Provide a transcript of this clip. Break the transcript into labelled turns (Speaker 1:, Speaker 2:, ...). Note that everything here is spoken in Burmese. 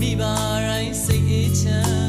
Speaker 1: မိဘတိုင်းစိတ်အေးချမ်း